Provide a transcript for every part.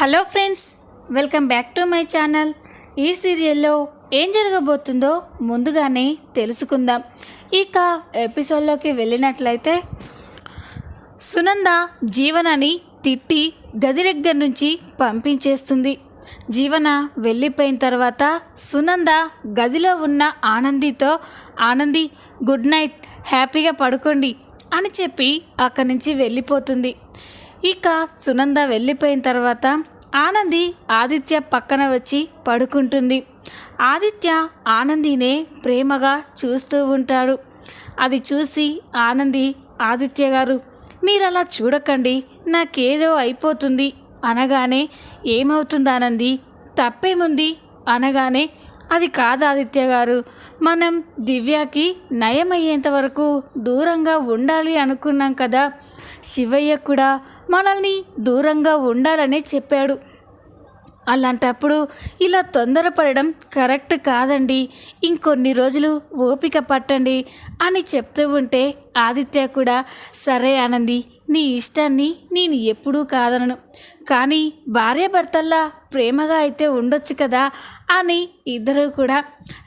Hello friends welcome back to my channel. ఈ సీరియల్లో ఏం జరగబోతుందో ముందుగానే తెలుసుకుందాం. ఇక ఎపిసోడ్లోకి వెళ్ళినట్లయితే సునంద జీవనని తిట్టి గది దగ్గర నుంచి పంపించేస్తుంది. జీవన వెళ్ళిపోయిన తర్వాత సునంద గదిలో ఉన్న ఆనందితో ఆనంది గుడ్ నైట్ హ్యాపీగా పడుకోండి అని చెప్పి అక్కడి నుంచి వెళ్ళిపోతుంది. ఇక సునంద వెళ్ళిపోయిన తర్వాత ఆనంది ఆదిత్య పక్కన వచ్చి పడుకుంటుంది. ఆదిత్య ఆనందినే ప్రేమగా చూస్తూ ఉంటాడు. అది చూసి ఆనంది ఆదిత్య గారు మీరు అలా చూడకండి నాకేదో అయిపోతుంది అనగానే ఏమవుతుంది ఆనంది? తప్పేముంది? అనగానే అది కాదు ఆదిత్య గారు మనం దివ్యాకి నయమయ్యేంత వరకు దూరంగా ఉండాలి అనుకున్నాం కదా. శివయ్య కూడా మనల్ని దూరంగా ఉండాలని చెప్పాడు. అలాంటప్పుడు ఇలా తొందరపడడం కరెక్ట్ కాదండి. ఇంకొన్ని రోజులు ఓపిక పట్టండి అని చెప్తూ ఉంటే ఆదిత్య కూడా సరే ఆనంది నీ ఇష్టాన్ని నేను ఎప్పుడూ కాదనను. కానీ భార్యాభర్తల్లా ప్రేమగా అయితే ఉండొచ్చు కదా అని ఇద్దరు కూడా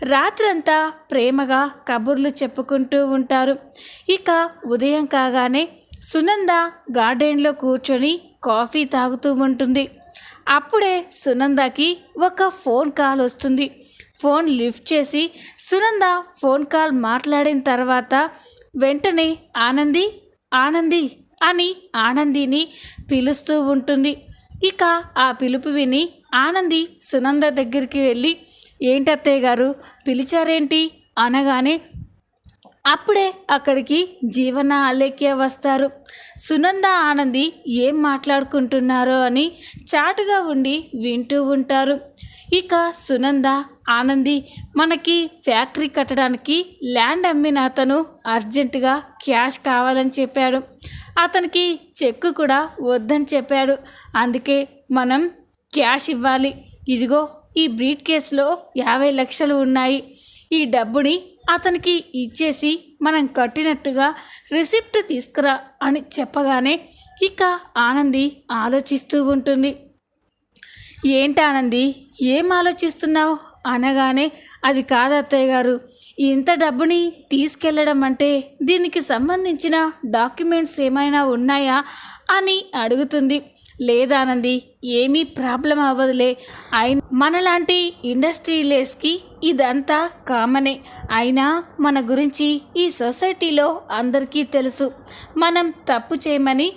రాత్రంతా ప్రేమగా కబుర్లు చెప్పుకుంటూ ఉంటారు. ఇక ఉదయం కాగానే సునంద గార్డెన్లో కూర్చొని కాఫీ తాగుతూ ఉంటుంది. అప్పుడే సునందకి ఒక ఫోన్ కాల్ వస్తుంది. ఫోన్ లిఫ్ట్ చేసి సునంద ఫోన్ కాల్ మాట్లాడిన తర్వాత వెంటనే ఆనంది ఆనంది అని ఆనందిని పిలుస్తూ ఉంటుంది. ఇక ఆ పిలుపు విని ఆనంది సునంద దగ్గరికి వెళ్ళి ఏంటత్తయ్య గారు పిలిచారేంటి? అనగానే అప్పుడే అక్కడికి జీవన అలేఖ్య వస్తారు. సునంద ఆనంది ఏం మాట్లాడుకుంటున్నారో అని చాటుగా ఉండి వింటూ ఉంటారు. ఇక సునంద ఆనంది మనకి ఫ్యాక్టరీ కట్టడానికి ల్యాండ్ అమ్మిన అతను అర్జెంటుగా క్యాష్ కావాలని చెప్పాడు. అతనికి చెక్కు కూడా వద్దని చెప్పాడు. అందుకే మనం క్యాష్ ఇవ్వాలి. ఇదిగో ఈ బ్రీట్ కేసులో యాభై లక్షలు ఉన్నాయి. ఈ డబ్బుని అతనికి ఇచ్చేసి మనం కట్టినట్టుగా రిసిప్ట్ తీసుకురా అని చెప్పగానే ఇక ఆనంది ఆలోచిస్తూ ఉంటుంది. ఏంటి ఆనంది? ఏం ఆలోచిస్తున్నావు? అనగానే అది కాదు అత్తయ్య గారు. ఇంత డబ్బుని తీసుకెళ్ళడం అంటే దీనికి సంబంధించిన డాక్యుమెంట్స్ ఏమైనా ఉన్నాయా అని అడుగుతుంది. లేదానంది ఏమీ ప్రాబ్లం అవ్వదులే. అయిన మనలాంటి ఇండస్ట్రీలేస్కి ఇదంతా కామనే. అయినా మన గురించి ఈ సొసైటీలో అందరికీ తెలుసు. మనం తప్పు చేయమని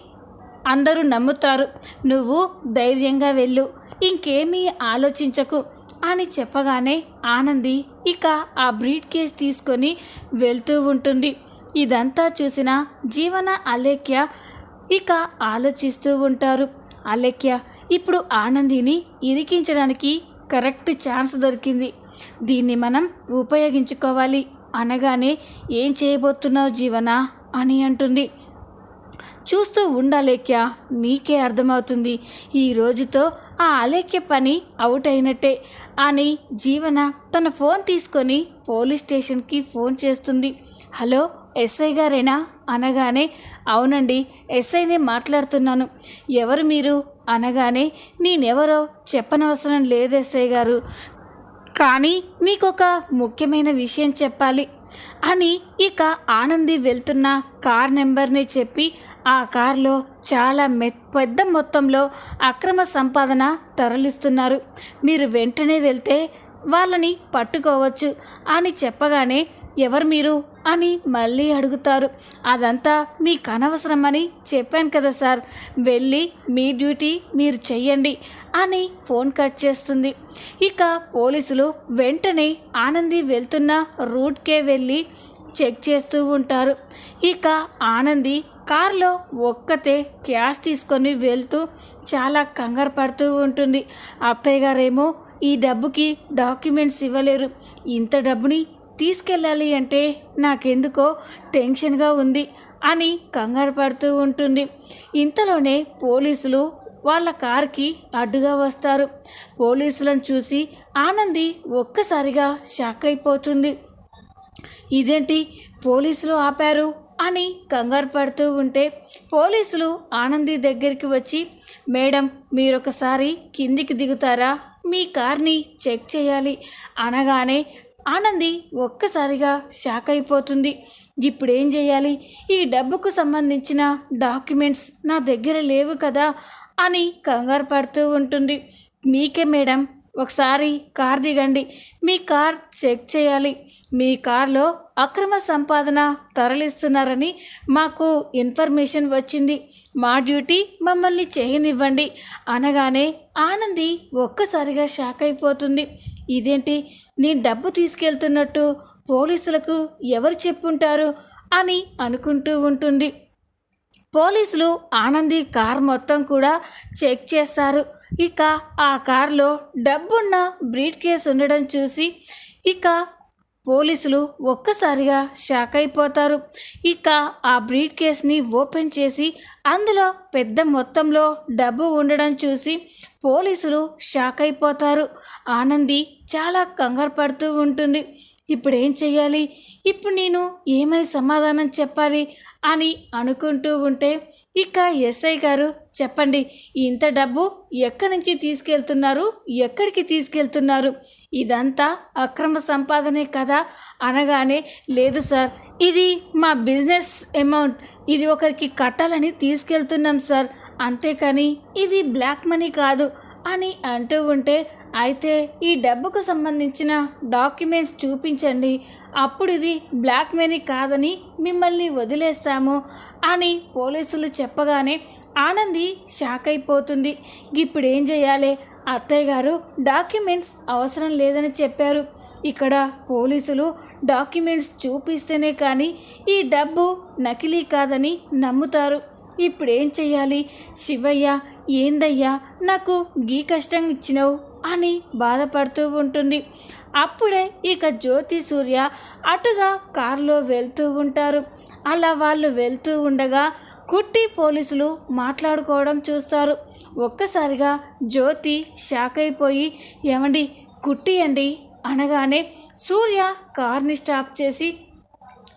అందరూ నమ్ముతారు. నువ్వు ధైర్యంగా వెళ్ళు. ఇంకేమీ ఆలోచించకు అని చెప్పగానే ఆనంది ఇక ఆ బ్రీడ్ కేస్ తీసుకొని వెళ్తూ ఉంటుంది. ఇదంతా చూసిన జీవన అలేఖ్య ఇక ఆలోచిస్తూ ఉంటారు. అలేఖ్య ఇప్పుడు ఆనందిని ఇరికించడానికి కరెక్ట్ ఛాన్స్ దొరికింది. దీన్ని మనం ఉపయోగించుకోవాలి. అనగానే ఏం చేయబోతున్నావు జీవన? అని అంటుంది. చూస్తూ ఉండాలేఖ్య నీకే అర్థమవుతుంది. ఈ రోజుతో ఆ అలేఖ్య పని అవుట్ అయినట్టే అని జీవన తన ఫోన్ తీసుకొని పోలీస్ స్టేషన్కి ఫోన్ చేస్తుంది. హలో ఎస్ఐ గారేనా? అనగానే అవునండి ఎస్ఐనే మాట్లాడుతున్నాను. ఎవరు మీరు? అనగానే నేనెవరో చెప్పనవసరం లేదు ఎస్ఐ గారు. కానీ మీకు ఒక ముఖ్యమైన విషయం చెప్పాలి. అని ఇక ఆనంది వెళ్తున్న కార్ నెంబర్ని చెప్పి ఆ కార్లో చాలా మె పెద్ద మొత్తంలో అక్రమ సంపాదన తరలిస్తున్నారు. మీరు వెంటనే వెళ్తే వాళ్ళని పట్టుకోవచ్చు అని చెప్పగానే ఎవరు మీరు? అని మళ్ళీ అడుగుతారు. అదంతా మీకు అనవసరమని చెప్పాను కదా సార్. వెళ్ళి మీ డ్యూటీ మీరు చెయ్యండి అని ఫోన్ కట్ చేస్తుంది. ఇక పోలీసులు వెంటనే ఆనంది వెళ్తున్న రూట్కే వెళ్ళి చెక్ చేస్తూ ఉంటారు. ఇక ఆనంది కారులో ఒక్కతే క్యాష్ తీసుకొని వెళ్తూ చాలా కంగారు పడుతూ ఉంటుంది. అత్తయ్య గారేమో ఈ డబ్బుకి డాక్యుమెంట్స్ ఇవ్వలేరు. ఇంత డబ్బుని తీసుకెళ్ళాలి అంటే నాకెందుకో టెన్షన్గా ఉంది అని కంగారు పడుతూ ఉంటుంది. ఇంతలోనే పోలీసులు వాళ్ళ కార్కి అడ్డుగా వస్తారు. పోలీసులను చూసి ఆనంది ఒక్కసారిగా షాక్ అయిపోతుంది. ఇదేంటి పోలీసులు ఆపారు? అని కంగారు పడుతూ ఉంటే పోలీసులు ఆనంది దగ్గరికి వచ్చి మేడం మీరొకసారి కిందికి దిగుతారా? మీ కార్ని చెక్ చేయాలి. అనగానే ఆనంది ఒక్కసారిగా షాక్ అయిపోతుంది. ఇప్పుడేం చేయాలి? ఈ డబ్బుకు సంబంధించిన డాక్యుమెంట్స్ నా దగ్గర లేవు కదా అని కంగారు పడుతూ ఉంటుంది. మీకే మేడం ఒకసారి కార్ దిగండి. మీ కార్ చెక్ చేయాలి. మీ కార్లో అక్రమ సంపాదన తరలిస్తున్నారని మాకు ఇన్ఫర్మేషన్ వచ్చింది. మా డ్యూటీ మమ్మల్ని చేయనివ్వండి. అనగానే ఆనంది ఒక్కసారిగా షాక్ అయిపోతుంది. ఇదేంటి? నీ డబ్బు తీసుకెళ్తున్నట్టు పోలీసులకు ఎవరు చెప్పుంటారు? అని అనుకుంటూ ఉంటుంది. పోలీసులు ఆనంది కార్ మొత్తం కూడా చెక్ చేస్తారు. ఇక ఆ కారులో డబ్బున్న బ్రీడ్ కేస్ ఉండడం చూసి ఇక పోలీసులు ఒక్కసారిగా షాక్ అయిపోతారు. ఇక ఆ బ్రీడ్ కేస్ని ఓపెన్ చేసి అందులో పెద్ద మొత్తంలో డబ్బు ఉండడం చూసి పోలీసులు షాక్ అయిపోతారు. ఆనంది చాలా కంగారు పడుతూ ఉంటుంది. ఇప్పుడు ఏం చెయ్యాలి? ఇప్పుడు నేను ఏమని సమాధానం చెప్పాలి? అని అనుకుంటూ ఉంటే ఇక ఎస్ఐ గారు చెప్పండి ఇంత డబ్బు ఎక్కడి నుంచి తీసుకెళ్తున్నారు? ఎక్కడికి తీసుకెళ్తున్నారు? ఇదంతా అక్రమ సంపాదనే కదా అనగానే లేదు సార్ ఇది మా బిజినెస్ అమౌంట్ ఇది ఒకరికి కట్టాలని తీసుకెళ్తున్నాం సార్. అంతేకాని ఇది బ్లాక్ మనీ కాదు. అని అంటూ ఉంటే అయితే ఈ డబ్బుకు సంబంధించిన డాక్యుమెంట్స్ చూపించండి. అప్పుడు ఇది బ్లాక్ మనీ కాదని మిమ్మల్ని వదిలేస్తాము అని పోలీసులు చెప్పగానే ఆనంది షాక్ అయిపోతుంది. ఇప్పుడు ఏం చేయాలి? అత్తయ్య గారు డాక్యుమెంట్స్ అవసరం లేదని చెప్పారు. ఇక్కడ పోలీసులు డాక్యుమెంట్స్ చూపిస్తేనే కానీ ఈ డబ్బు నకిలీ కాదని నమ్ముతారు. ఇప్పుడేం చెయ్యాలి? శివయ్య ఏందయ్యా నాకు గీ కష్టం ఇచ్చినావు అని బాధపడుతూ ఉంటుంది. అప్పుడే ఇక జ్యోతి సూర్య అటుగా కారులో వెళ్తూ ఉంటారు. అలా వాళ్ళు వెళ్తూ ఉండగా కుట్టి పోలీసులు మాట్లాడుకోవడం చూస్తారు. ఒక్కసారిగా జ్యోతి షాక్ అయిపోయి ఏమండి కుట్టి అండి అనగానే సూర్య కార్ని స్టాప్ చేసి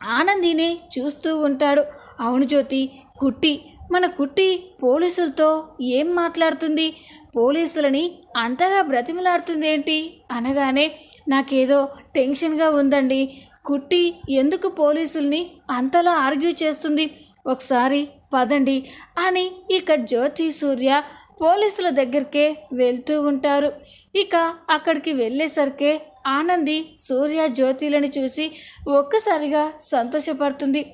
ఆనందిని చూస్తూ ఉంటాడు. అవును జ్యోతి కుట్టి. మన కుట్టి పోలీసులతో ఏం మాట్లాడుతుంది? పోలీసులని అంతగా బ్రతిమలాడుతుంది ఏంటి అనగానే నాకేదో టెన్షన్గా ఉందండి. కుట్టి ఎందుకు పోలీసుల్ని అంతలా ఆర్గ్యూ చేస్తుంది? ఒకసారి పదండి అని ఇక జ్యోతి సూర్య పోలీసుల దగ్గరికే వెళ్తూ ఉంటారు. ఇక అక్కడికి వెళ్ళేసరికే ఆనంది సూర్య జ్యోతిలను చూసి ఒక్కసారిగా సంతోషపడుతుంది.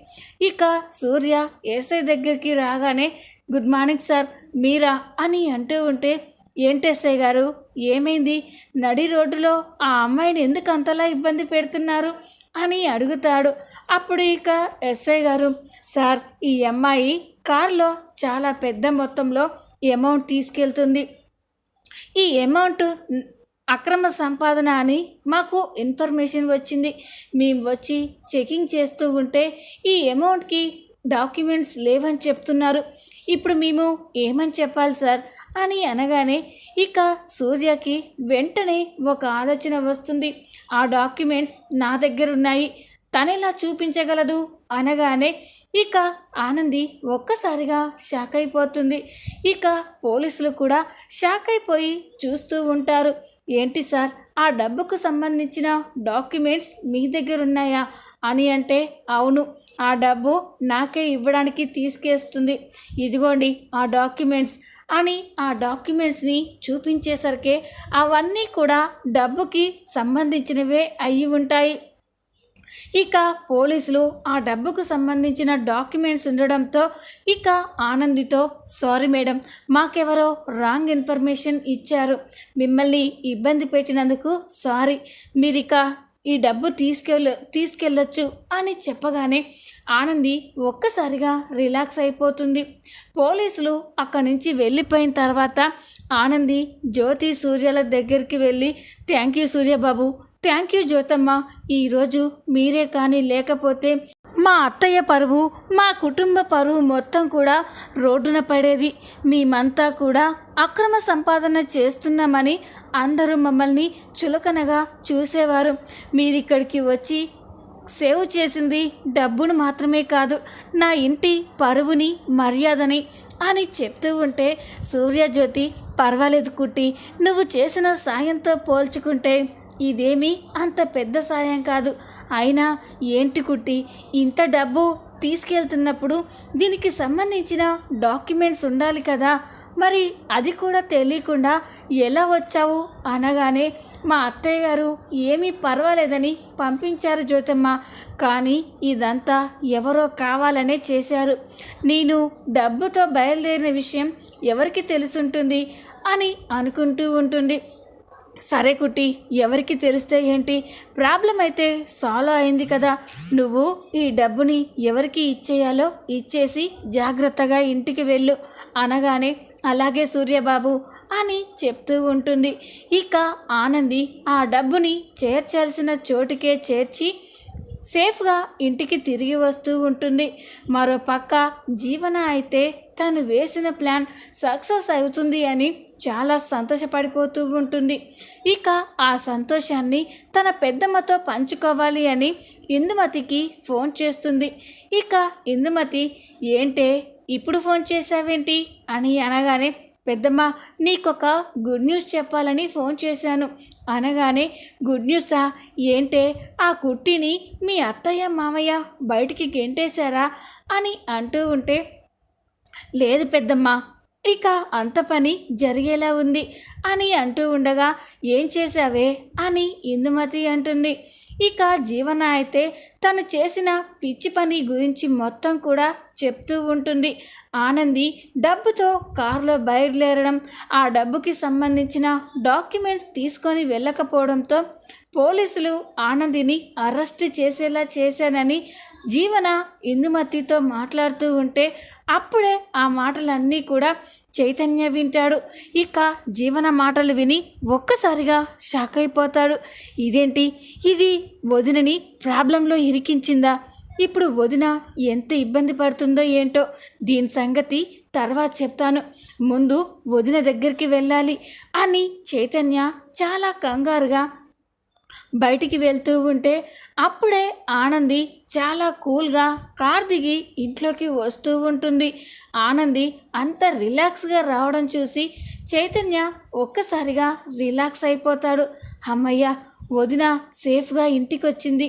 ఇక సూర్య ఏసై దగ్గరికి రాగానే గుడ్ మార్నింగ్ సార్ మీరా? అని అంటూ ఉంటే ఏంటి ఎస్ఐ గారు ఏమైంది? నడి రోడ్డులో ఆ అమ్మాయిని ఎందుకు అంతలా ఇబ్బంది పెడుతున్నారు? అని అడుగుతాడు. అప్పుడు ఇక ఎస్ఐ గారు సార్ ఈ అమ్మాయి కారులో చాలా పెద్ద మొత్తంలో అమౌంట్ తీసుకెళ్తుంది. ఈ అమౌంట్ అక్రమ సంపాదన అని మాకు ఇన్ఫర్మేషన్ వచ్చింది. మేము వచ్చి చెకింగ్ చేస్తూ ఉంటే ఈ అమౌంట్కి డాక్యుమెంట్స్ లేవని చెప్తున్నారు. ఇప్పుడు మేము ఏమని చెప్పాలి సార్? అని అనగానే ఇక సూర్యకి వెంటనే ఒక ఆలోచన వస్తుంది. ఆ డాక్యుమెంట్స్ నా దగ్గర ఉన్నాయి. తనెలా చూపించగలదు? అనగానే ఇక ఆనంది ఒక్కసారిగా షాక్ అయిపోతుంది. ఇక పోలీసులు కూడా షాక్ అయిపోయి చూస్తూ ఉంటారు. ఏంటి సార్ ఆ డబ్బుకు సంబంధించిన డాక్యుమెంట్స్ మీ దగ్గర ఉన్నాయా? అని అంటే అవును ఆ డబ్బు నాకే ఇవ్వడానికి తీసుకేస్తుంది. ఇదిగోండి ఆ డాక్యుమెంట్స్ అని ఆ డాక్యుమెంట్స్ని చూపించేసరికి అవన్నీ కూడా డబ్బుకి సంబంధించినవే అయి ఉంటాయి. ఇక పోలీసులు ఆ డబ్బుకు సంబంధించిన డాక్యుమెంట్స్ ఉండడంతో ఇక ఆనందితో సారీ మేడం మాకెవరో రాంగ్ ఇన్ఫర్మేషన్ ఇచ్చారు. మిమ్మల్ని ఇబ్బంది పెట్టినందుకు సారీ. మీరిక ఈ డబ్బు తీసుకెళ్ళ తీసుకెళ్ళొచ్చు అని చెప్పగానే ఆనంది ఒక్కసారిగా రిలాక్స్ అయిపోతుంది. పోలీసులు అక్కడి నుంచి వెళ్ళిపోయిన తర్వాత ఆనంది జ్యోతి సూర్యల దగ్గరికి వెళ్ళి thank you Suryababu thank you Jyothamma. ఈరోజు మీరే కానీ లేకపోతే మా అత్తయ్య పరువు మా కుటుంబ పరువు మొత్తం కూడా రోడ్డున పడేది. మేమంతా కూడా అక్రమ సంపాదన చేస్తున్నామని అందరూ మమ్మల్ని చులకనగా చూసేవారు. మీరిక్కడికి వచ్చి సేవ్ చేసింది డబ్బును మాత్రమే కాదు నా ఇంటి పరువుని మర్యాదని అని చెప్తూ ఉంటే సూర్యజ్యోతి పర్వాలేదు కుట్టి నువ్వు చేసిన సాయంతో పోల్చుకుంటే ఇదేమీ అంత పెద్ద సాయం కాదు. అయినా ఏంటి కుట్టి ఇంత డబ్బు తీసుకెళ్తున్నప్పుడు దీనికి సంబంధించిన డాక్యుమెంట్స్ ఉండాలి కదా. మరి అది కూడా తెలియకుండా ఎలా వచ్చావు అనగానే మా అత్తయ్య గారు ఏమీ పర్వాలేదని పంపించారు జ్యోతమ్మ. కానీ ఇదంతా ఎవరో కావాలనే చేశారు. నేను డబ్బుతో బయలుదేరిన విషయం ఎవరికి తెలుసుంటుంది అని అనుకుంటూ ఉంటుంది. సరే కుట్టి ఎవరికి తెలిస్తే ఏంటి? ప్రాబ్లం అయితే సాల్వ్ అయింది కదా. నువ్వు ఈ డబ్బుని ఎవరికి ఇచ్చేయాలో ఇచ్చేసి జాగ్రత్తగా ఇంటికి వెళ్ళు. అనగానే అలాగే సూర్యబాబు అని చెప్తూ ఉంటుంది. ఇక ఆనంది ఆ డబ్బుని చేర్చాల్సిన చోటుకే చేర్చి సేఫ్గా ఇంటికి తిరిగి వస్తూ ఉంటుంది. మరో పక్క జీవన అయితే తను వేసిన ప్లాన్ సక్సెస్ అవుతుంది అని చాలా సంతోషపడిపోతూ ఉంటుంది. ఇక ఆ సంతోషాన్ని తన పెద్దమ్మతో పంచుకోవాలి అని ఇందుమతికి ఫోన్ చేస్తుంది. ఇక ఇందుమతి ఏంటే ఇప్పుడు ఫోన్ చేసావేంటి అని అనగానే పెద్దమ్మ నీకొక గుడ్ న్యూస్ చెప్పాలని ఫోన్ చేశాను. అనగానే గుడ్ న్యూసా ఏంటే ఆ కుట్టిని మీ అత్తయ్య మామయ్య బయటికి గెంటేశారా? అని అంటూ ఉంటే లేదు పెద్దమ్మ ఇక అంత పని జరిగేలా ఉంది. అని అంటూ ఉండగా ఏం చేశావే? అని ఇందుమతి అంటుంది. ఇక జీవన అయితే తను చేసిన పిచ్చి పని గురించి మొత్తం కూడా చెప్తూ ఉంటుంది. ఆనంది డబ్బుతో కారులో బయలుదేరడం ఆ డబ్బుకి సంబంధించిన డాక్యుమెంట్స్ తీసుకొని వెళ్ళకపోవడంతో పోలీసులు ఆనందిని అరెస్ట్ చేసేలా చేశానని జీవన ఇందుమతితో మాట్లాడుతూ ఉంటే అప్పుడే ఆ మాటలన్నీ కూడా చైతన్య వింటాడు. ఇక జీవన మాటలు విని ఒక్కసారిగా షాక్ అయిపోతాడు. ఇదేంటి? ఇది వదినని ప్రాబ్లంలో ఇరికించిందా? ఇప్పుడు వదిన ఎంత ఇబ్బంది పడుతుందో ఏంటో దీని సంగతి తర్వాత చెప్తాను. ముందు వదిన దగ్గరికి వెళ్ళాలి అని చైతన్య చాలా కంగారుగా బయటికి వెళ్తూ ఉంటే అప్పుడే ఆనంది చాలా కూల్గా కార్ దిగి ఇంట్లోకి వస్తూ ఉంటుంది. ఆనంది అంత రిలాక్స్గా రావడం చూసి చైతన్య ఒక్కసారిగా రిలాక్స్ అయిపోతాడు. అమ్మయ్య వదిన సేఫ్గా ఇంటికి వచ్చింది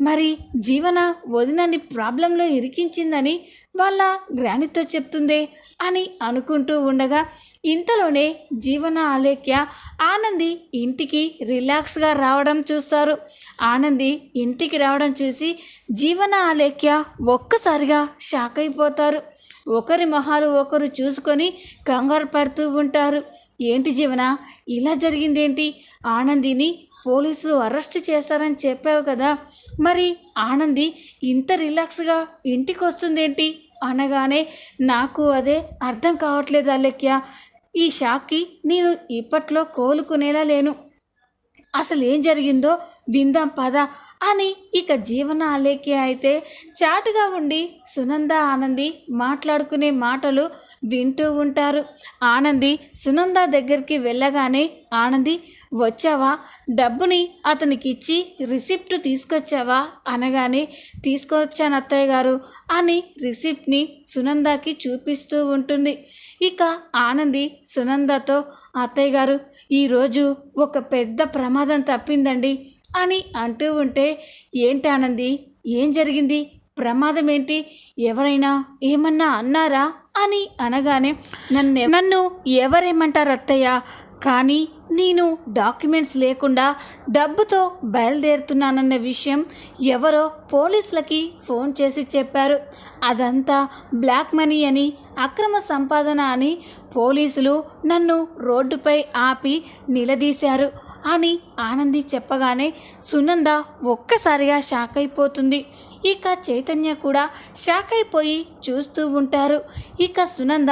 మరి జీవన వదినని ప్రాబ్లంలో ఇరికించిందని వాళ్ళ గ్రానితో చెప్తుందే అని అనుకుంటూ ఉండగా ఇంతలోనే జీవన ఆలేఖ్య ఆనంది ఇంటికి రిలాక్స్గా రావడం చూస్తారు. ఆనంది ఇంటికి రావడం చూసి జీవన ఆలేఖ్య ఒక్కసారిగా షాక్ అయిపోతారు. ఒకరి మొహాలు ఒకరు చూసుకొని కంగారు పడుతూ ఉంటారు. ఏంటి జీవన ఇలా జరిగిందేంటి? ఆనందిని పోలీసులు అరెస్ట్ చేస్తారని చెప్పావు కదా. మరి ఆనంది ఇంత రిలాక్స్గా ఇంటికి వస్తుందేంటి? అనగానే నాకు అదే అర్థం కావట్లేదు అలెక్య ఈ షాక్కి నేను ఇప్పట్లో కోలుకునేలా లేను. అసలు ఏం జరిగిందో విందాం పద అని ఇక జీవన అలేఖ్య అయితే చాటుగా ఉండి సునంద ఆనంది మాట్లాడుకునే మాటలు వింటూ ఉంటారు. ఆనంది సునంద దగ్గరికి వెళ్ళగానే ఆనంది వచ్చావా? డబ్బుని అతనికి ఇచ్చి రిసిప్ట్ తీసుకొచ్చావా? అనగానే తీసుకొచ్చాను అత్తయ్య గారు అని రిసిప్ట్ని సునందకి చూపిస్తూ ఉంటుంది. ఇక ఆనంది సునందతో అత్తయ్య గారు ఈరోజు ఒక పెద్ద ప్రమాదం తప్పిందండి అని అంటూ ఉంటే ఏంటి ఆనంది? ఏం జరిగింది? ప్రమాదం ఏంటి? ఎవరైనా ఏమన్నా అన్నారా? అని అనగానే నన్ను నన్ను ఎవరేమంటారు అత్తయ్య? కానీ నేను డాక్యుమెంట్స్ లేకుండా డబ్బుతో బయలుదేరుతున్నానన్న విషయం ఎవరో పోలీసులకి ఫోన్ చేసి చెప్పారు. అదంతా బ్లాక్ మనీ అని అక్రమ సంపాదన అని పోలీసులు నన్ను రోడ్డుపై ఆపి నిలదీశారు అని ఆనంది చెప్పగానే సునంద ఒక్కసారిగా షాక్ అయిపోతుంది. ఇక చైతన్య కూడా షాక్ అయిపోయి చూస్తూ ఉంటారు. ఇక సునంద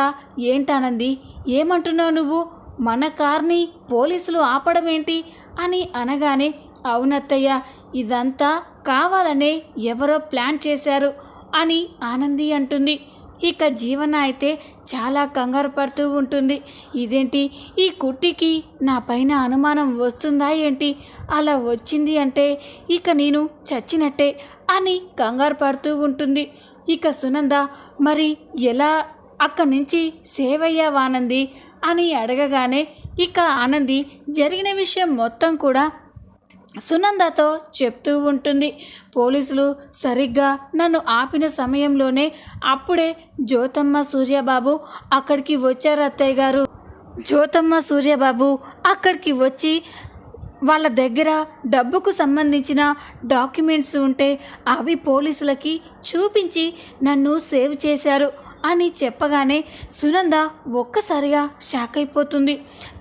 ఏంటానంది ఏమంటున్నావు నువ్వు? మన కార్ని పోలీసులు ఆపడం ఏంటి అని అనగానే అవునత్తయ్య ఇదంతా కావాలనే ఎవరో ప్లాన్ చేశారు అని ఆనంది అంటుంది. ఇక జీవన అయితే చాలా కంగారు పడుతూ ఉంటుంది. ఇదేంటి ఈ కుట్టికి నా పైన అనుమానం వస్తుందా ఏంటి? అలా వచ్చింది అంటే ఇక నేను చచ్చినట్టే అని కంగారు పడుతూ ఉంటుంది. ఇక సునంద మరి ఎలా అక్కడి నుంచి సేవయ్య వానంది అని అడగగానే ఇక ఆనంది జరిగిన విషయం మొత్తం కూడా సునందతో చెప్తూ ఉంటుంది. పోలీసులు సరిగ్గా నన్ను ఆపిన సమయంలోనే అప్పుడే జ్యోతమ్మ సూర్యబాబు అక్కడికి వచ్చారు అత్తయ్య గారు. జ్యోతమ్మ సూర్యబాబు అక్కడికి వచ్చి వాళ్ళ దగ్గర డబ్బుకు సంబంధించిన డాక్యుమెంట్స్ ఉంటే అవి పోలీసులకి చూపించి నన్ను సేవ్ చేశారు అని చెప్పగానే సునంద ఒక్కసారిగా షాక్ అయిపోతుంది.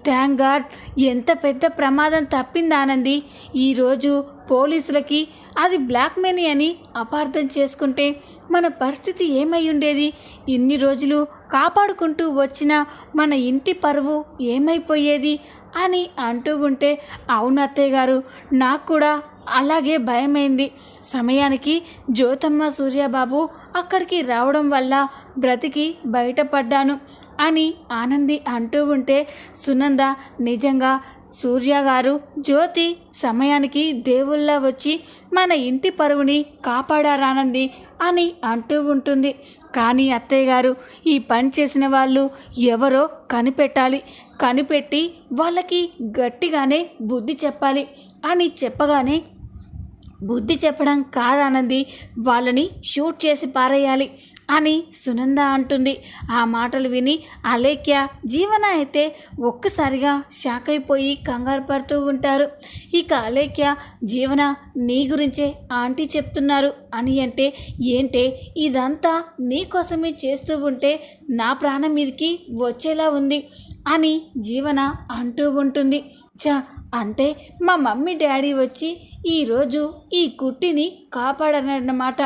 థ్యాంక్ గాడ్ ఎంత పెద్ద ప్రమాదం తప్పిందానంది. ఈరోజు పోలీసులకి అది బ్లాక్ మనీ అని అపార్థం చేసుకుంటే మన పరిస్థితి ఏమై ఉండేది? ఇన్ని రోజులు కాపాడుకుంటూ వచ్చిన మన ఇంటి పరువు ఏమైపోయేది? అని అంటూ ఉంటే అవును అత్తయ్య గారు నాకు కూడా అలాగే భయమైంది. సమయానికి జ్యోతమ్మ సూర్యబాబు అక్కడికి రావడం వల్ల బ్రతికి బయటపడ్డాను అని ఆనంది అంటూ ఉంటే సునంద నిజంగా సూర్య గారు జ్యోతి సమయానికి దేవుళ్ళ వచ్చి మన ఇంటి పరువుని కాపాడారానంది అని అంటూ ఉంటుంది. కానీ అత్తయ్య గారు ఈ పని చేసిన వాళ్ళు ఎవరో కనిపెట్టాలి. కనిపెట్టి వాళ్ళకి గట్టిగానే బుద్ధి చెప్పాలి అని చెప్పగానే బుద్ధి చెప్పడం కాదన్నది వాళ్ళని షూట్ చేసి పారేయాలి అని సునంద అంటుంది. ఆ మాటలు విని అలేఖ్య జీవన అయితే ఒక్కసారిగా షాక్ అయిపోయి కంగారు పడుతూ ఉంటారు. ఇక అలేఖ్య జీవన నీ గురించే ఆంటీ చెప్తున్నారు. అని అంటే ఏంటే ఇదంతా నీ కోసమే చేస్తూ ఉంటే నా ప్రాణం మీదకి వచ్చేలా ఉంది. అని జీవన అంటూ ఉంటుంది. చ అంటే మా మమ్మీ డాడీ వచ్చి ఈరోజు ఈ కుట్టిని కాపాడనన్నమాట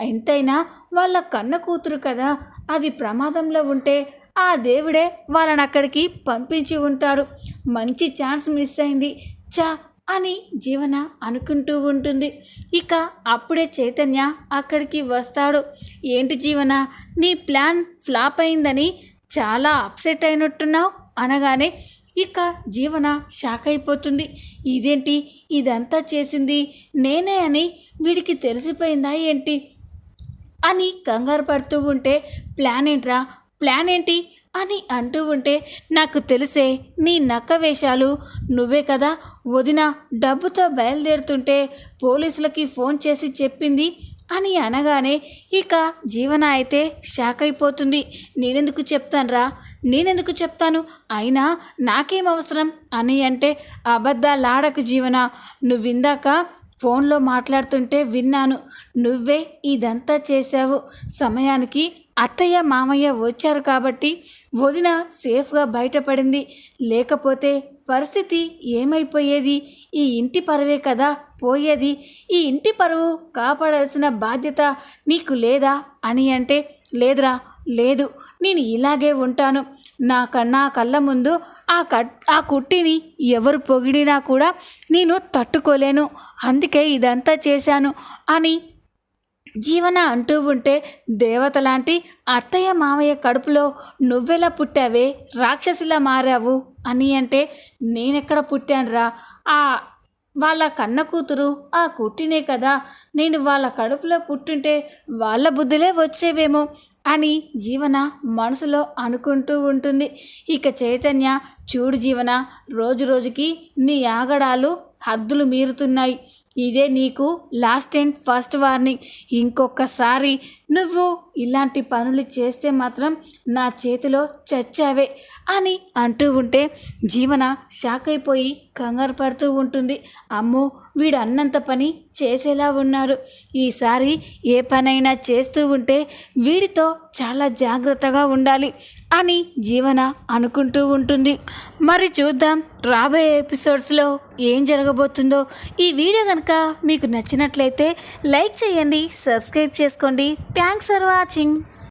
ఎంతైనా వాళ్ళ కన్న కూతురు కదా అది ప్రమాదంలో ఉంటే ఆ దేవుడే వాళ్ళని అక్కడికి పంపించి ఉంటాడు. మంచి ఛాన్స్ మిస్ అయింది. చా అని జీవన అనుకుంటూ ఉంటుంది. ఇక అప్పుడే చైతన్య అక్కడికి వస్తాడు. ఏంటి జీవన నీ ప్లాన్ ఫ్లాప్ అయిందని చాలా అప్సెట్ అయినట్టున్నావు? అనగానే ఇక జీవన షాక్ అయిపోతుంది ఇదేంటి? ఇదంతా చేసింది నేనే అని వీడికి తెలిసిపోయిందా ఏంటి? అని కంగారు పడుతూ ఉంటే ప్లాన్ ఏంట్రా? ప్లాన్ ఏంటి? అని అంటూ ఉంటే నాకు తెలిసే నీ నక్క వేషాలు నువ్వే కదా? వదిన డబ్బుతో బయలుదేరుతుంటే పోలీసులకి ఫోన్ చేసి చెప్పింది అని అనగానే ఇక జీవన అయితే షాక్ అయిపోతుంది నేనెందుకు చెప్తానురా? నేనెందుకు చెప్తాను? అయినా నాకేం అవసరం? అని అంటే అబద్ధాలాడకు జీవన. నువ్విందాక ఫోన్లో మాట్లాడుతుంటే విన్నాను. నువ్వే ఇదంతా చేశావు. సమయానికి అత్తయ్య మామయ్య వచ్చారు కాబట్టి వదిన సేఫ్గా బయటపడింది. లేకపోతే పరిస్థితి ఏమైపోయేది? ఈ ఇంటి పరువే కదా పోయేది? ఈ ఇంటి పరువు కాపాడాల్సిన బాధ్యత నీకు లేదా? అని అంటే లేదురా లేదు. నేను ఇలాగే ఉంటాను. నా కన్నా కళ్ళ ముందు ఆ కట్ ఆ కుట్టిని ఎవరు పొగిడినా కూడా నేను తట్టుకోలేను. అందుకే ఇదంతా చేశాను అని జీవన అంటూ ఉంటే దేవత లాంటి అత్తయ్య మామయ్య కడుపులో నువ్వెలా పుట్టావే? రాక్షసిలా మారావు అని అంటే నేనెక్కడ పుట్టానురా? ఆ వాళ్ళ కన్న కూతురు ఆ కుట్టినే కదా. నేను వాళ్ళ కడుపులో పుట్టుంటే వాళ్ళ బుద్ధులే వచ్చేవేమో. అని జీవన మనసులో అనుకుంటూ ఉంటుంది. ఇక చైతన్య చూడు జీవన రోజు రోజుకి నీ ఆగడాలు హద్దులు మీరుతున్నాయి. ఇదే నీకు లాస్ట్ అండ్ ఫస్ట్ వార్నింగ్ ఇంకొకసారి నువ్వు ఇలాంటి పనులు చేస్తే మాత్రం నా చేతిలో చచ్చావే అని అంటూ ఉంటే జీవన షాక్ అయిపోయి కంగారు పడుతూ ఉంటుంది. అమ్మో వీడు అన్నంత పని చేసేలా ఉన్నాడు. ఈసారి ఏ పనైనా చేస్తూ ఉంటే వీడితో చాలా జాగ్రత్తగా ఉండాలి అని జీవన అనుకుంటూ ఉంటుంది. మరి చూద్దాం రాబోయే ఎపిసోడ్స్లో ఏం జరగబోతుందో. ఈ వీడియో కనుక మీకు నచ్చినట్లయితే లైక్ చేయండి సబ్స్క్రైబ్ చేసుకోండి. Thanks for watching